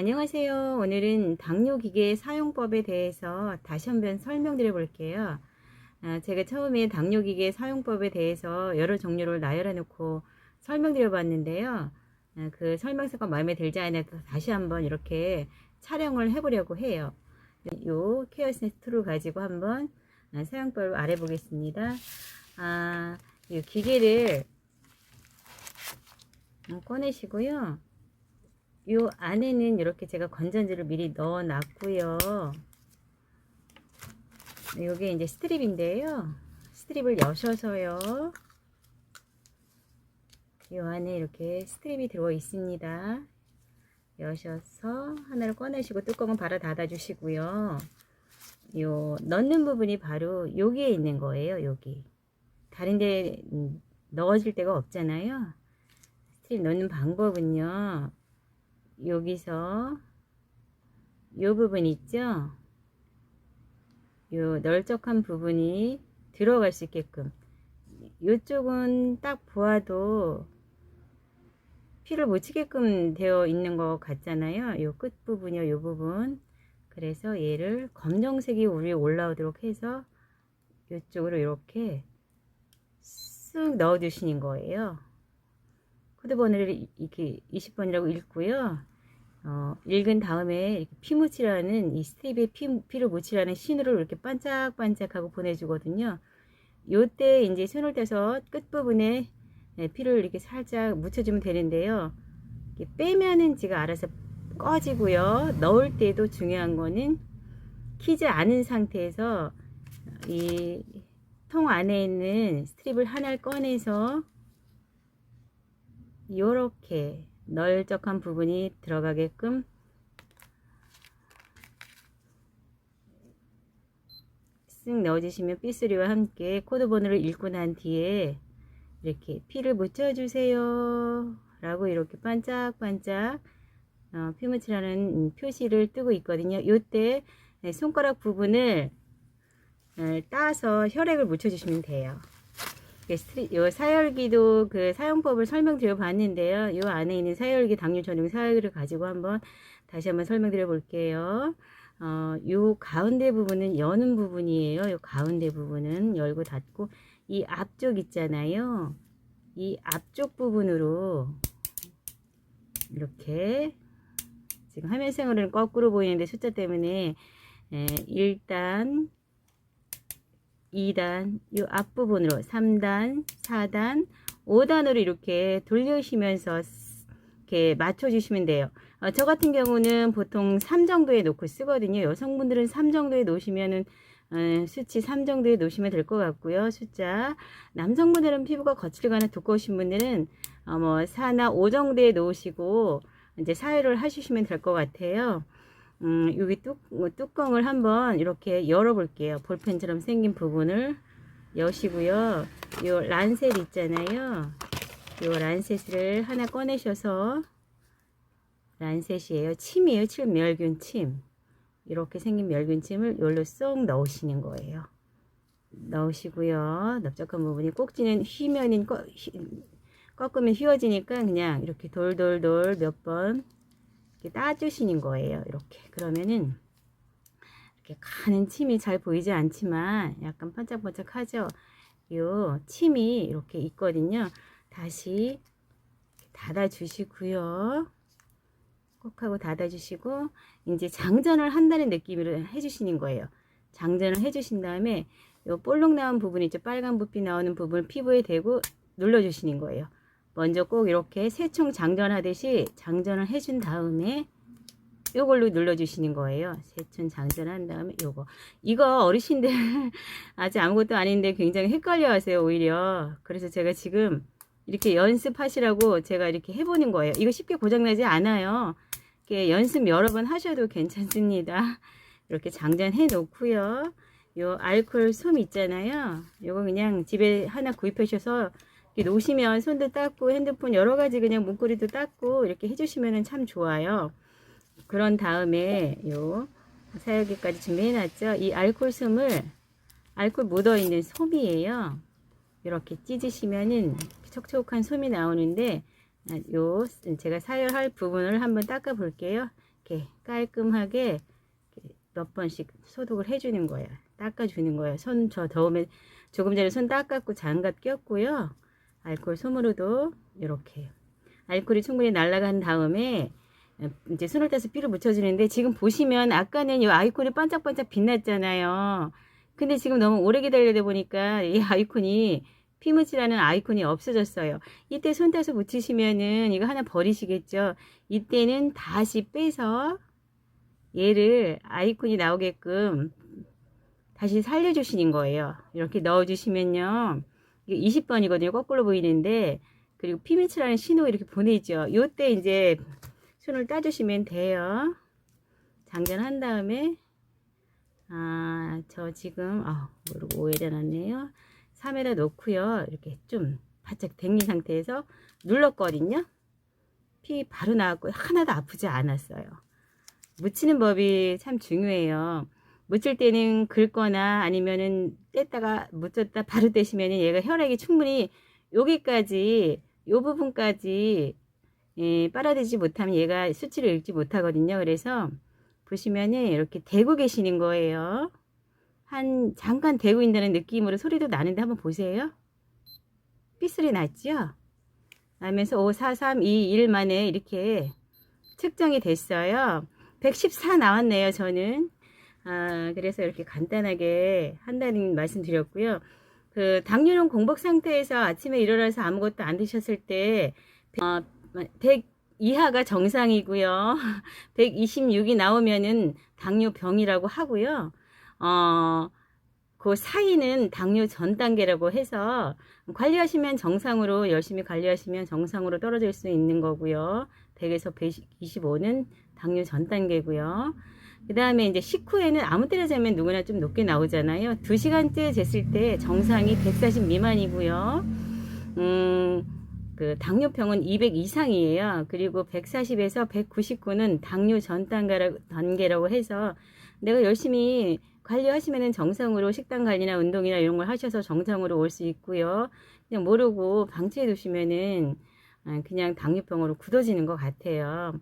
안녕하세요. 오늘은 당뇨기계 사용법에 대해서 다시 한번 설명드려 볼게요. 아, 제가 처음에 당뇨기계 사용법에 대해서 여러 종류를 나열해 놓고 설명드려 봤는데요. 아, 그 설명서가 마음에 들지 않아서 다시 한번 이렇게 촬영을 해보려고 해요. 요 케어센스 툴을 가지고 한번 아, 사용법을 알아보겠습니다. 아, 이 기계를 음, 꺼내시고요. 요 안에는 이렇게 제가 건전지를 미리 넣어 놨고요. 요게 이제 스트립인데요. 스트립을 여셔서요. 요 안에 이렇게 스트립이 들어 있습니다. 여셔서 하나를 꺼내시고 뚜껑은 바로 닫아 주시고요. 요 넣는 부분이 바로 여기에 있는 거예요. 여기. 다른데 음, 넣어줄 데가 없잖아요. 스트립 넣는 방법은요. 여기서 요 부분 있죠? 요 널쩍한 부분이 들어갈 수 있게끔 요쪽은 딱 보아도 피를 못 치게끔 되어 있는 것 같잖아요. 요 끝부분이요, 요 부분. 그래서 얘를 검정색이 위에 올라오도록 해서 요쪽으로 이렇게 쓱 넣어 주시는 거예요. 코드 번호를 이렇게 20번이라고 읽고요. 어, 읽은 다음에 이렇게 피 묻히라는 이 스텝에 피, 피를 묻히라는 신호를 이렇게 반짝반짝하고 보내주거든요. 요때 이제 손을 떼서 끝부분에 네, 피를 이렇게 살짝 묻혀주면 되는데요. 빼면은 지가 알아서 꺼지고요. 넣을 때도 중요한 거는 키지 않은 상태에서 이 통 안에 있는 스트립을 하나를 꺼내서 이렇게 널쩍한 부분이 들어가게끔. 쓱 넣어주시면 삐스리와 함께 코드 번호를 읽고 난 뒤에 이렇게 피를 묻혀주세요. 라고 이렇게 반짝반짝 어, 피 묻히라는 표시를 뜨고 있거든요. 요때 손가락 부분을 어, 따서 혈액을 묻혀주시면 돼요 요 사열기도 그 사용법을 설명드려 봤는데요. 요 안에 있는 사열기 당뇨 전용 사열기를 가지고 한번 다시 한번 설명드려 볼게요. 어, 요 가운데 부분은 여는 부분이에요. 요 가운데 부분은 열고 닫고 이 앞쪽 있잖아요. 이 앞쪽 부분으로 이렇게 지금 화면상으로는 거꾸로 보이는데 숫자 때문에 에, 일단 2단, 이 앞부분으로 3단, 4단, 5단으로 이렇게 돌리시면서 이렇게 맞춰주시면 돼요. 어, 저 같은 경우는 보통 3 정도에 놓고 쓰거든요. 여성분들은 3 정도에 놓으시면은 어, 수치 3 정도에 놓으시면 될 것 같고요. 숫자. 남성분들은 피부가 거칠거나 두꺼우신 분들은 어, 뭐 4나 5 정도에 놓으시고 이제 사유를 하시면 될 것 같아요. 음, 여기 뚜, 뚜껑을 한번 이렇게 열어볼게요. 볼펜처럼 생긴 부분을 여시고요. 요 란셋 있잖아요. 요 란셋을 하나 꺼내셔서 란셋이에요. 침이에요. 침 멸균 침. 이렇게 생긴 멸균 침을 요로 쏙 넣으시는 거예요. 넣으시고요. 넓적한 부분이 꼭지는 휘면인 꺾, 꺾으면 휘어지니까 그냥 이렇게 돌돌돌 몇번 이렇게 따주시는 거예요. 이렇게 그러면은 이렇게 가는 침이 잘 보이지 않지만 약간 반짝반짝하죠. 요 침이 이렇게 있거든요. 다시 닫아주시고요. 꼭 하고 닫아주시고 이제 장전을 한다는 느낌으로 해주시는 거예요. 장전을 해주신 다음에 요 볼록 나온 부분 있죠. 빨간 불빛 나오는 부분 피부에 대고 눌러주시는 거예요. 먼저 꼭 이렇게 세총 장전하듯이 장전을 해준 다음에 요걸로 눌러주시는 거예요. 세총 장전한 다음에 요거. 이거 어르신들 아직 아무것도 아닌데 굉장히 헷갈려 하세요, 오히려. 그래서 제가 지금 이렇게 연습하시라고 제가 이렇게 해보는 거예요. 이거 쉽게 고장나지 않아요. 이렇게 연습 여러 번 하셔도 괜찮습니다. 이렇게 장전해 놓고요. 요 알콜 솜 있잖아요. 요거 그냥 집에 하나 구입하셔서 놓으시면 손도 닦고 핸드폰 여러 가지 그냥 문고리도 닦고 이렇게 해주시면 참 좋아요. 그런 다음에 요 사용기까지 준비해 놨죠. 이 알콜 솜을 알콜 묻어 있는 솜이에요. 이렇게 찢으시면은 촉촉한 솜이 나오는데 요 제가 사용할 부분을 한번 닦아 볼게요. 이렇게 깔끔하게 이렇게 몇 번씩 소독을 해주는 거예요. 닦아주는 거예요. 손 저 더우면 조금 전에 손 닦았고 장갑 꼈고요. 알코올 솜으로도 이렇게 알코올이 충분히 날아간 다음에 이제 손을 따서 삐를 묻혀주는데 지금 보시면 아까는 이 아이콘이 반짝반짝 빛났잖아요. 근데 지금 너무 오래 기다리다 보니까 이 아이콘이 피묻이라는 아이콘이 없어졌어요. 이때 손 따서 묻히시면은 이거 하나 버리시겠죠. 이때는 다시 빼서 얘를 아이콘이 나오게끔 다시 살려주시는 거예요. 이렇게 넣어주시면요. 이게 20번이거든요. 거꾸로 보이는데 그리고 피미츠라는 신호 이렇게 보내죠. 요때 이제 손을 따주시면 돼요. 장전한 다음에 아, 저 지금 아, 모르고 오해가 났네요. 3에다 놓고요. 이렇게 좀 바짝 댕긴 상태에서 눌렀거든요. 피 바로 나왔고 하나도 아프지 않았어요. 묻히는 법이 참 중요해요. 묻힐 때는 긁거나 아니면은 뗐다가 묻혔다 바로 떼시면 얘가 혈액이 충분히 여기까지 요 부분까지 예, 빨아들이지 못하면 얘가 수치를 읽지 못하거든요. 그래서 보시면은 이렇게 대고 계시는 거예요. 한 잠깐 대고 있다는 느낌으로 소리도 나는데 한번 보세요. 삐소리 났죠? 나면서 5, 4, 3, 2, 1 만에 이렇게 측정이 됐어요. 114 나왔네요, 저는. 아, 그래서 이렇게 간단하게 한다는 말씀 드렸고요. 그 당뇨는 공복 상태에서 아침에 일어나서 아무것도 안 드셨을 때 어, 100 이하가 정상이고요. 126이 나오면은 당뇨병이라고 하고요. 어, 그 사이는 당뇨 전 단계라고 해서 관리하시면 정상으로 열심히 관리하시면 정상으로 떨어질 수 있는 거고요. 100에서 125는 당뇨 전 단계고요. 그 다음에 이제 식후에는 아무 때나 재면 누구나 좀 높게 나오잖아요. 2시간째 쟀을 때 정상이 140 미만이고요. 음, 그 당뇨병은 200 이상이에요. 그리고 140에서 199는 당뇨 전 단계라고, 단계라고 해서 내가 열심히 관리하시면은 정상으로 식단 관리나 운동이나 이런 걸 하셔서 정상으로 올 수 있고요. 그냥 모르고 방치해 두시면은 아, 그냥 당뇨병으로 굳어지는 것 같아요.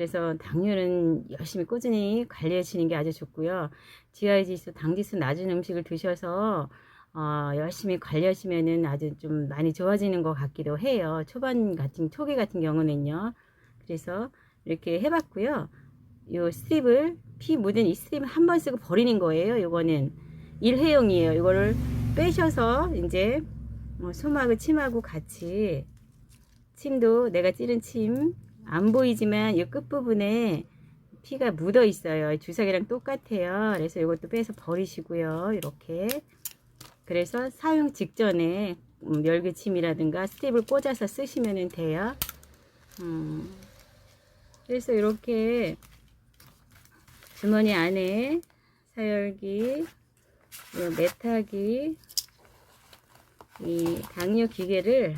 그래서 당뇨는 열심히 꾸준히 관리하시는 게 아주 좋고요. GI 지수, 당 지수 낮은 음식을 드셔서 어, 열심히 관리하시면은 아주 좀 많이 좋아지는 것 같기도 해요. 초반 같은 초기 같은 경우는요. 그래서 이렇게 해봤고요. 요 스트립을 피 묻은 이 스트립을 한번 쓰고 버리는 거예요. 요거는 일회용이에요. 이거를 빼셔서 이제 뭐 소마하고 침하고 같이 침도 내가 찌른 침 안 보이지만 이 끝부분에 피가 묻어 있어요. 주사기랑 똑같아요. 그래서 이것도 빼서 버리시고요. 이렇게 그래서 사용 직전에 음, 멸기침이라든가 스텝을 꽂아서 쓰시면 돼요. 음, 그래서 이렇게 주머니 안에 사열기, 메타기, 이 당뇨 기계를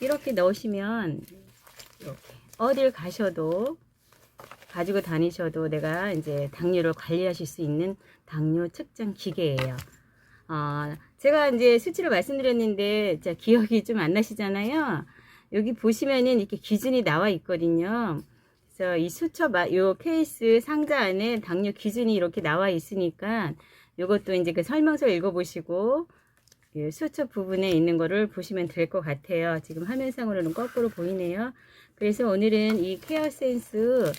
이렇게 넣으시면 어딜 가셔도 가지고 다니셔도 내가 이제 당뇨를 관리하실 수 있는 당뇨 측정 기계예요. 어, 제가 이제 수치를 말씀드렸는데 자, 기억이 좀 안 나시잖아요. 여기 보시면은 이렇게 기준이 나와 있거든요. 그래서 이 수첩, 요 케이스 상자 안에 당뇨 기준이 이렇게 나와 있으니까 요것도 이제 그 설명서 읽어보시고 그 수첩 부분에 있는 거를 보시면 될 것 같아요. 지금 화면상으로는 거꾸로 보이네요. 그래서 오늘은 이 케어 센스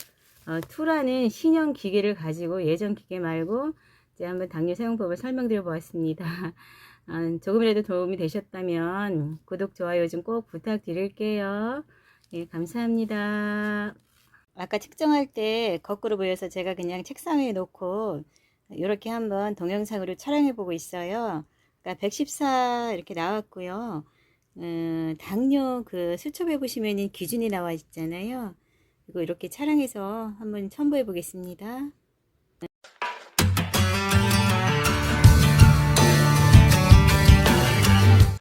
어, 2라는 신형 기계를 가지고 예전 기계 말고 이제 한번 당뇨 사용법을 설명드려 보았습니다. 아, 조금이라도 도움이 되셨다면 구독, 좋아요 좀 꼭 부탁드릴게요. 예, 감사합니다. 아까 측정할 때 거꾸로 보여서 제가 그냥 책상 위에 놓고 이렇게 한번 동영상으로 촬영해 보고 있어요. 그러니까 114 이렇게 나왔고요. 음, 당뇨 그 수첩에 보시면 기준이 나와 있잖아요. 이거 이렇게 촬영해서 한번 첨부해 보겠습니다.